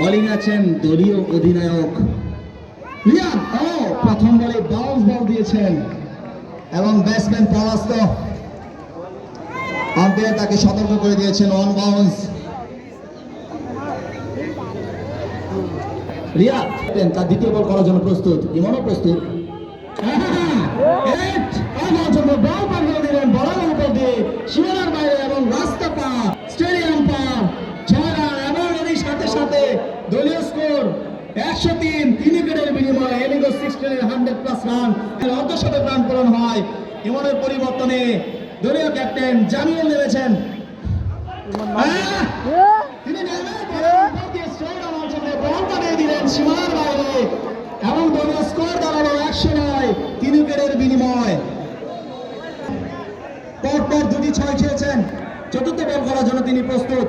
Bowling আছেন দলীয় অধিনায়ক রিয়াদ। ও, প্রথম বলে বাউন্স বল দিয়েছেন। এবং ব্যাটসম্যান পরাস্ত। আম্পায়ার তাকে সতর্ক করে দিয়েছেন অন বাউন্স রিয়াদ, তার দ্বিতীয় বল করার জন্য প্রস্তুত। ইমনও প্রস্তুত। বল দলীয় স্কোর একশো তিন তিন উইকেটের বিনিময়ে এলিগো সিক্সটিনের হান্ড্রেড প্লাস রান অর্ধশতক রান পূরণ হয়। ইমনের পরিবর্তনে দলীয় ক্যাপ্টেন জামিউল নেমেছেন। আহ! তিনি দিলেন দলীয় স্কোর একশো নয়, তিন পরপর দুটি ছয় চতুর্থ বল করার জন্য তিনি প্রস্তুত।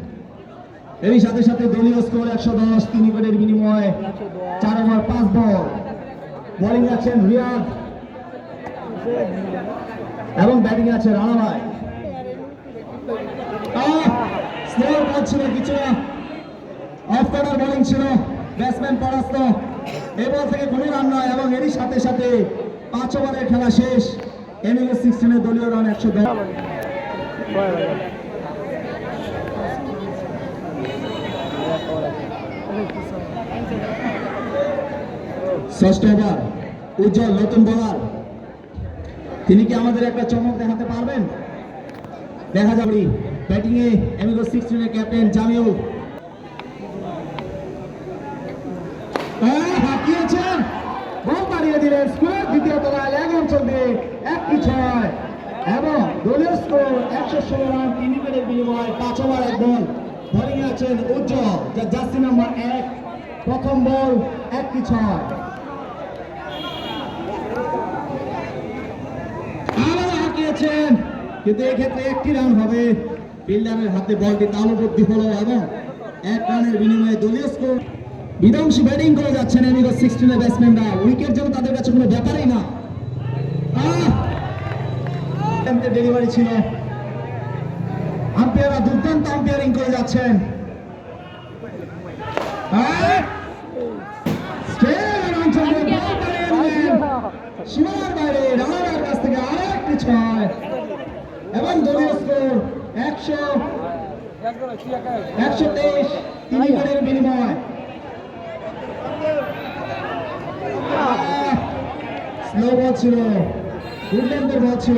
এরই সাথে সাথে দলীয় স্কোর একশো দশ, তিন উইকেটের বিনিময়ে চার ওভার পাঁচ বল বোলিং আছেন রিয়াদ এবং ব্যাটিং আছে রানাভাই বল ছিল কিছু অফ করার বোলিং ছিল। ব্যাটসম্যান পরাস্ত। এই বল থেকে কোনো রান নয় এবং এরই সাথে সাথে পাঁচ ওভারের খেলা শেষ। এমএলএ সিক্সটিনের দলীয় রান একশো দশ। ষষ্ঠ ওভার উজ্জ্বল নতুন বোলার তিনি কি আমাদের একটা চমক দেখাতে পারবেন? দেখা যাবে ব্যাটিং এ এমিগো সিক্সটিনের ক্যাপ্টেন জামিউল আহ, হাঁকিয়েছেন। বল পাড়িয়ে ছয় একশো ষোলো পাঁচ ওভার বল। নাম্বার এক। প্রথম বল ছয় হাঁকিয়েছেন কিন্তু এক্ষেত্রে একটি রান হবে। ফিল্ডারের হাতে বলটি তালুবদ্ধি হলো এবং এক রানের বিনিময়ে দলীয় স্কোর। বিধ্বংসী ব্যাটিং করে যাচ্ছেন এমিগো সিক্সটিনের ব্যাটসম্যানরা। উইকেট যেন তাদের কাছে কোনো ব্যাপারই না। ডেলিভারি ছিল। দুর্দান্ত করে যাচ্ছেন। বাইরে রানার দুর্দান্ত বল ছিল।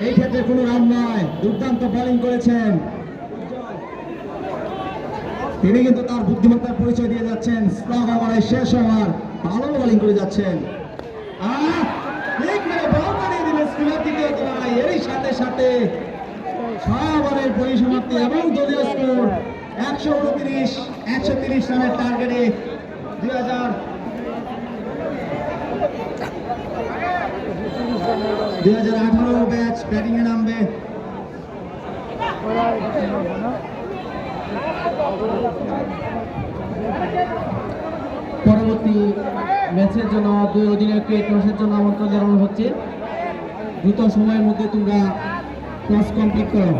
এই ক্ষেত্রে কোনো রান নয় দুর্দান্ত বোলিং করেছেন। তিনি কিন্তু তার বুদ্ধিমত্তার পরিচয় দিয়ে যাচ্ছেন। স্ট্রং ওভারের শেষ ওভার ভালো বোলিং করে যাচ্ছেন। আহ, ঠিক মেরে বল বানিয়ে দিলেন স্পিনার দ্বিতীয় তলায় এরই সাথে সাথে ছয় পরিসমাপ্তি এবং দলীয় স্কোর একশো উনত্রিশ, একশো তিরিশ রানের টার্গেটে দুই হাজার দুই হাজার আঠারো ব্যাচ ব্যাটিংয়ে নামবে। পরবর্তী ম্যাচের জন্য, দুই অধিনায়ককে টসের জন্য আমন্ত্রণ জানানো হচ্ছে। দ্রুত সময়ের মধ্যে তোমরা টস কমপ্লিট করো